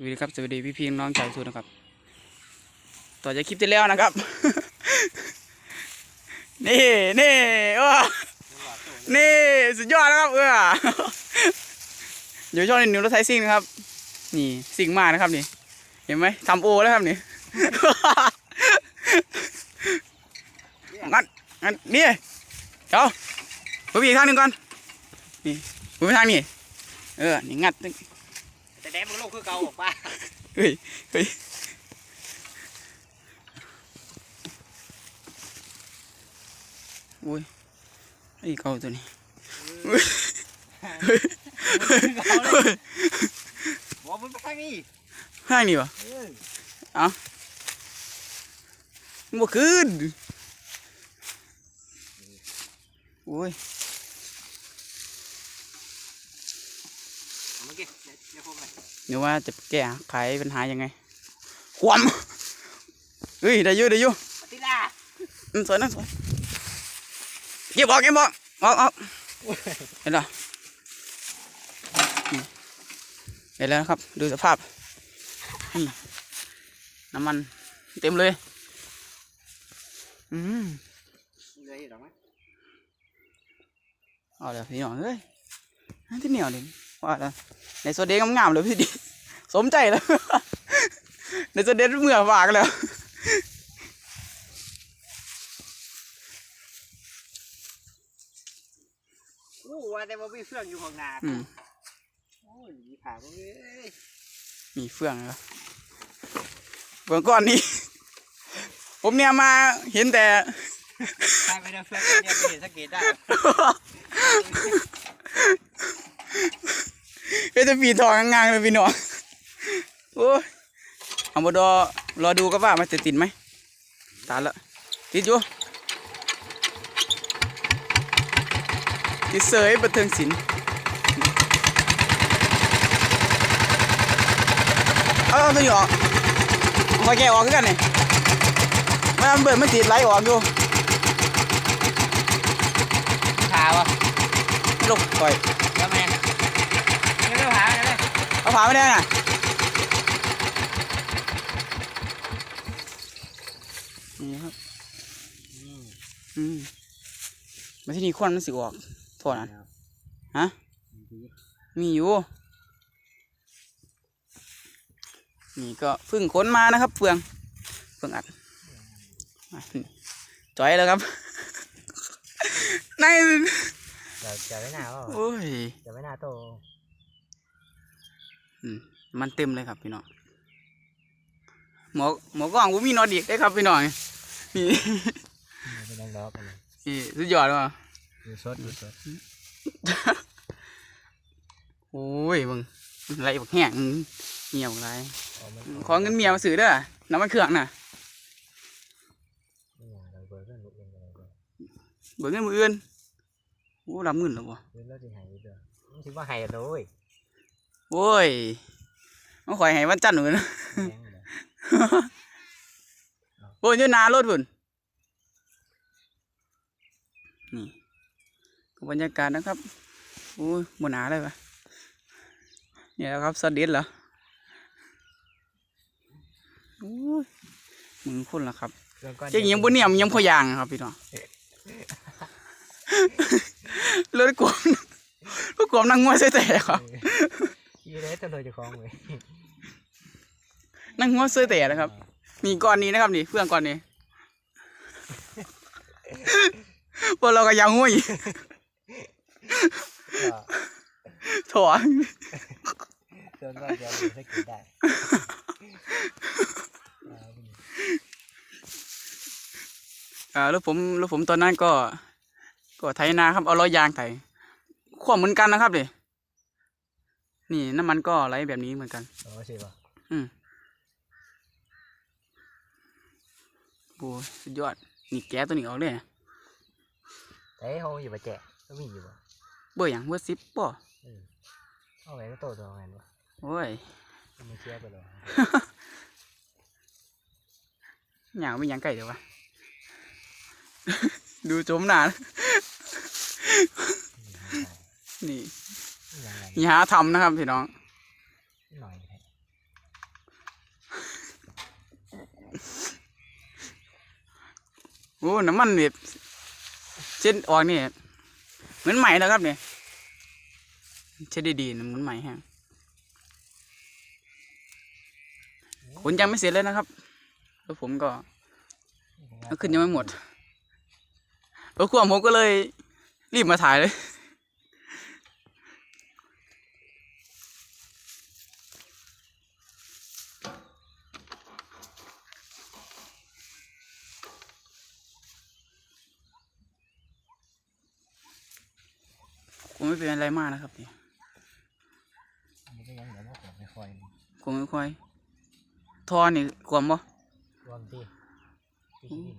สวัสดีครับสวัสดีพี่พี่น้องชาวสุนะครับ ต่อจากคลิปที่แล้วนะครับ นี่นี่เออนี่สุดยอดนะครับเอออยู่ช่องนิวรถไทยซิ่งนะครับ นี่ซิ่งมากนะครับนี่ เห็นไหมทำโอแล้วครับนี่งั้นงั้นนี่เดี๋ยวผมอีกทางหนึ่งก่อนนี่ผมไปทางนี้เออนี่งัด แต่แดงมันโลกคือเก่าออกมาเฮ้ยเฮ้ยอุ้ยไอ้เก่าตัวนี้อุ้ยเฮ้ยเฮ้ยบอกมันไปข้างนี้ห้างนี่วะเออมันบ่ขึ้นอุ้ย เอา มื่อกี้เดี๋ยวเดี๋ยวพวกมันเดี๋ยวว่าจะแก้ไขปัญหายังไงความเฮ้ยได้อยู่ได้อยู่ปฏิลาอืมสวยนะสวยเก็บออกเก็บออกออกออกเห็นเหรออืมเห็นแล้วนะครับ ดูสภาพนี่น้ำมันเต็มเลยอืมเหลยหรอมั้ยเอาเลยพี่น้องเอ้ยอันที่เหนียวเลย ว่าแล้วในโซเดงงามๆเลยพี่ดิสมใจแล้วในโซเดงเมื่อฝากแล้วอู้ว่าแต่ว่ามีเฟื่องอยู่ข้างหน้าอืมโอ้ยมีขาบ่เอ้ยมีเฟื่องแล้วเบื้องก่อนนี้ ผมเนี่ยมาเห็นแต่ใช่ไปเดินเฟื่องเดียวไปเห็นสังเกตได้ เห็นแต่ปีทองงางๆเลยพี่น้องโอ้ยเอามาดอรอดูก็ว่ามันจะติดไหมตายละติดอยู่ติดเสยบันเทิงศิลป์เอาเอาตัวนี้ออกคอยแกะออกคือกันนี่มันเบิดมันติดไหลออกอยู่ขาวะลูกปล่อย แล้วแม่ไม่ได้หาเลย เอาผ่าไม่ได้น่ะนี่ครับอืมมาที่นี่ควันมันสิออกโทษนะฮะมีอยู่ นี่ก็เพึ่งขนมานะครับเฟืองเฟืองอัดมานี่จ่อยแล้วครับในจะจะไม่น่าว่าโอ้ยจะไม่น่าโตอื มมันเต็มเลยครับพี่น้องหมอหมอกล้องผมมีนอดีกได้ครับพี่น้องนี่เป็นน้องดอกกันเลยนี่สุดยอดว่ะดูสดดูสดโอ้ยมึงไรบักแห้งเหี่ยวไรเอามันขอเงินเมียมาซื้อเด้อน้ำมันเครื่องน่ะไม่อยากเราเบิร์ดเพื่อนลูกเองอะไรก็เบิกเงินมืออื่นโอ้รับเงินแล้วบ่เบิร์ดแล้วจะหายไปเด้อมันคิดว่าหายเลย โอ้ยมาข่อยให้วันจันทร์เหมือนกันแข็งเลยโอ้ยอยู่หนารถพุ่นนี่ก็บรรยากาศนะครับโอ้ยบนหนาเลยปะเนี่ยแหล้วครับสดิสเหรอโอ้ยมึงคนละครับแล้วก็เจ๊ยังบนเนี่ยมยังพอยางครับพี่น้องรถกลมรถกลมนั่งงัวใส่แต่ครับ ยีเลยตัวเลยจะคล้องเลยนั่งงัวใส่แต่นะครับ มีก้อนนี้นะครับนี่เพื่อนก้อนนี้พวกเราก็ยังงัวอีกถอนจนว่าจะดูสักกี่ได้อ่ารถผมรถผมตอนนั้นก็ ก็ไถนาครับเอาล้อยางไถขวบเหมือนกันนะครับดิ นี่น้ำมันก็ไหลแบบนี้เหมือนกันโอ้ใช่ป่ะอืมโอ้สุดยอด นี่แก้ตัวนี้ออกเลยนะแต่เขาอยู่ประแจก็มีอยู่ป่ะเบอร์อย่างเบอร์สิบป่ะเอาไว้ก็โตตัวงั้นป่ะโอ้ยไม่เชื่อไปเลยอย่างไม่ยังไก่เดี๋ยววะ ดูจมหนา น มีหาทำนะครับพี่น้องโอ้น้ำมันเนี่ยเช็ดออกนี่เหมือนใหม่นะครับเนี่ยเช็ดดีๆเหมือนใหม่ฮะขนยังไม่เสร็จเลยนะครับ แล้วผมก็ขึ้นยังไม่หมดแล้วขวามผมก็เลยรีบมาถ่ายเลย คงไม่เป็นอะไรมากนะครับเนี่ยมันก็ยังเดี๋ยวมาขอไม่ค่อยคงไม่ค่อยทอนี่กลมบ่รวมที่ที่ขี้ดิน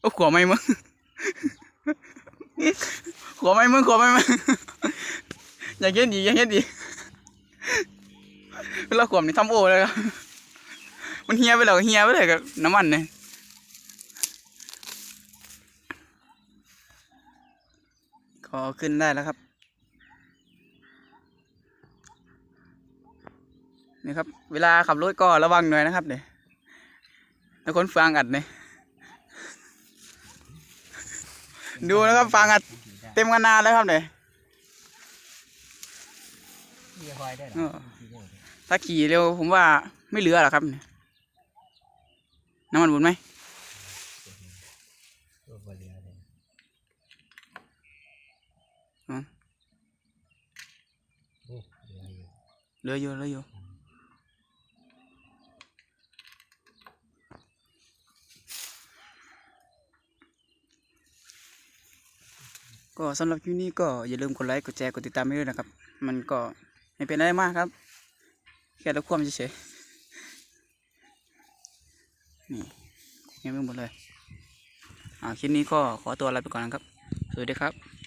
โอ้ขวไม่มึงขวไม่มึงขวไม่มึงอยากเห็นดีอยากเห็นดีเวลาขวมนี่ทำโอเลยครับมันเฮียไปแล้วก็เฮียไปเลยกับน้ำมันเนี่ย ก็เอาขึ้นได้แล้วครับ นี่ครับ เวลาขับรถก็ระวังหน่อยนะครับเนี่ยแล้วคนฟังอัดเนี่ยดูนะครับฟังอัดขี่ได้เต็มกันนานแล้วครับเนี่ยขี่ค่อยได้เหรเอออขี่ได้เหรอถ้าขี่เร็วผมว่าไม่เหลือหรอกครับเนี่ยน้ำมันหมดไหม ตัวบเรือเลย อืม โอ้ เรือยู่เหลืออยู่เหลืออยู่ก็สำหรับคลิปนี้ก็อย่าลืมกดไลค์กดแชร์กดติดตามให้ด้วยนะครับ มันก็ไม่เป็นอะไรมากครับแค่เราควมเฉยๆนี่ยังไม่หมดเลยอ่าคลิปนี้ก็ขอตัวลาไปก่อนนะครับ สวัสดีครับ